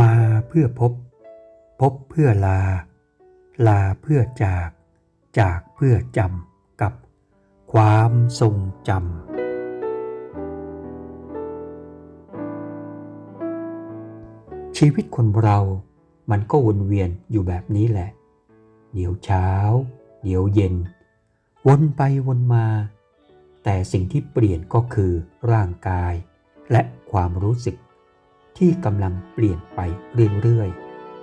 มาเพื่อพบ พบเพื่อลา ลาเพื่อจาก จากเพื่อจำกับความทรงจำชีวิตคนเรามันก็วนเวียนอยู่แบบนี้แหละ เดี๋ยวเช้า เดี๋ยวเย็น วนไปวนมา แต่สิ่งที่เปลี่ยนก็คือร่างกายและความรู้สึก ที่กำลังเปลี่ยนไปเรื่อย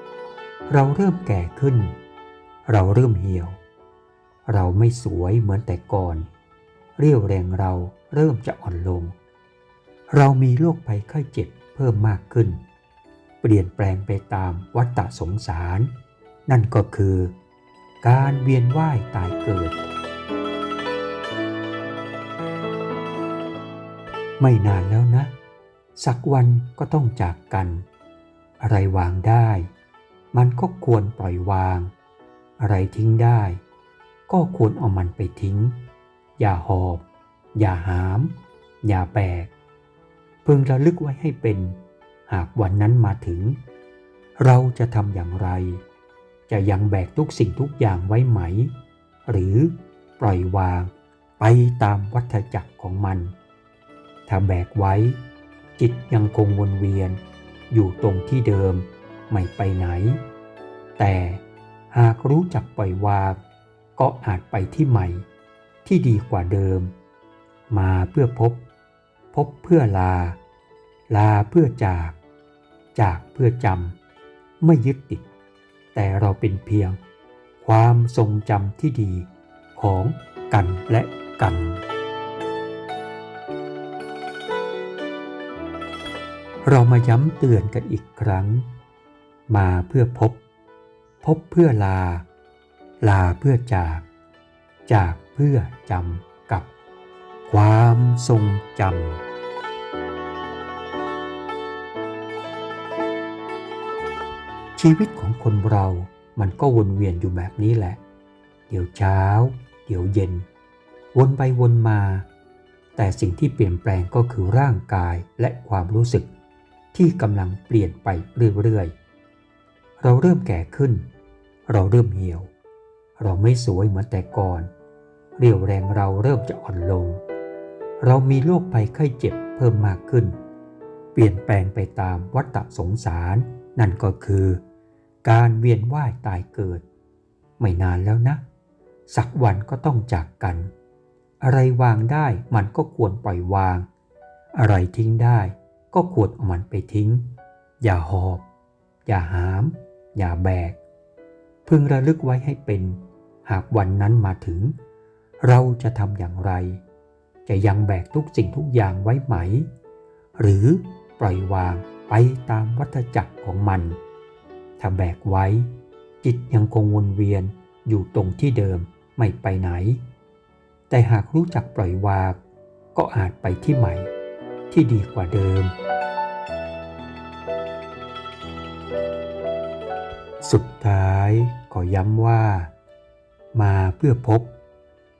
ๆ เราเริ่มแก่ขึ้น เราเริ่มเหี่ยว เราไม่สวยเหมือนแต่ก่อน เรี่ยวแรงเราเริ่มจะอ่อนลง เรามีโรคภัยไข้เจ็บเพิ่มมากขึ้น เปลี่ยนแปลงไปตามวัฏสงสาร นั่นก็คือ การเวียนว่ายตายเกิด ไม่นานแล้วนะ สักวันก็ต้องจากกัน อะไรวางได้ มันก็ควรปล่อยวาง อะไรทิ้งได้ ก็ควรเอามันไปทิ้ง อย่าหอบ อย่าหาม อย่าแบกเพิ่งระลึกไว้ให้เป็น หากวันนั้นมาถึง เราจะทำอย่างไร จะยังแบกทุกสิ่งทุกอย่างไว้ไหม หรือปล่อยวางไปตามวัฏจักรของมัน ถ้าแบกไว้ จิตยังคงวนเวียนอยู่ตรงที่เดิมไม่ไปไหน แต่หากรู้จักปล่อยวางก็อาจไปที่ใหม่ที่ดีกว่าเดิม มาเพื่อพบ พบเพื่อลา ลาเพื่อจาก จากเพื่อจำไม่ยึดติด แต่เราเป็นเพียงความทรงจำที่ดีของกันและกัน เรามาย้ำเตือนกันอีกครั้ง มาเพื่อพบ พบเพื่อลา ลาเพื่อจาก จากเพื่อจำกับ ความทรงจำชีวิตของคนเรามันก็วนเวียนอยู่แบบนี้แหละ เดี๋ยวเช้า เดี๋ยวเย็น วนไปวนมา แต่สิ่งที่เปลี่ยนแปลงก็คือร่างกายและความรู้สึก ที่กำลังเปลี่ยนไปเรื่อยๆ เราเริ่มแก่ขึ้น เราเริ่มเหี่ยว เราไม่สวยเหมือนแต่ก่อน เรี่ยวแรงเราเริ่มจะอ่อนลง เรามีโรคภัยไข้เจ็บเพิ่มมากขึ้น เปลี่ยนแปลงไปตามวัฏสงสาร นั่นก็คือ การเวียนว่ายตายเกิด ไม่นานแล้วนะ สักวันก็ต้องจากกัน อะไรวางได้มันก็ควรปล่อยวาง อะไรทิ้งได้ ก็ควรเอามันไปทิ้ง อย่าหอบ อย่าหาม อย่าแบก พึงระลึกไว้ให้เป็น หากวันนั้นมาถึง เราจะทำอย่างไร จะยังแบกทุกสิ่งทุกอย่างไว้ไหม หรือปล่อยวางไปตามวัฏจักรของมัน ถ้าแบกไว้ จิตยังคงวนเวียนอยู่ตรงที่เดิมไม่ไปไหน แต่หากรู้จักปล่อยวางก็อาจไปที่ใหม่ ที่ดีกว่าเดิม สุดท้ายขอย้ำว่า มาเพื่อพบ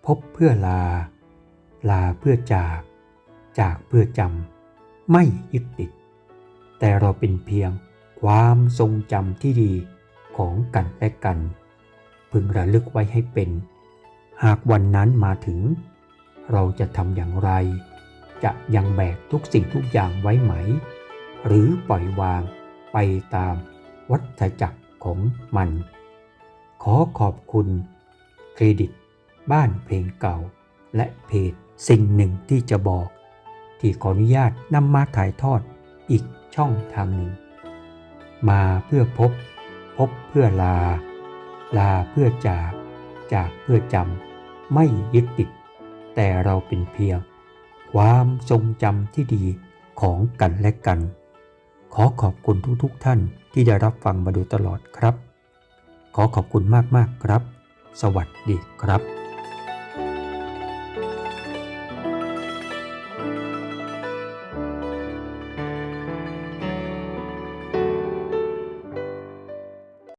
พบเพื่อลา ลาเพื่อจาก จากเพื่อจำไม่ยึดติด แต่เราเป็นเพียงความทรงจำที่ดีของกันและกัน พึงระลึกไว้ให้เป็น หากวันนั้นมาถึง เราจะทำอย่างไร จะยังแบกทุกสิ่งทุกอย่างไว้ไหม หรือปล่อยวางไปตามวัฏจักรของมัน ขอขอบคุณเครดิต บ้านเพลงเก่า และเพจสิ่งหนึ่งที่จะบอก ที่ขออนุญาตนำมาถ่ายทอดอีกช่องทางหนึ่ง มาเพื่อพบ พบเพื่อลา ลาเพื่อจาก จากเพื่อจำไม่ยึดติด แต่เราเป็นเพียง ความทรงจำที่ดีของกันและกัน ขอขอบคุณทุกๆทท่านที่ได้รับฟังมาโดยตลอดครับ ขอขอบคุณมากๆครับ สวัสดีครับ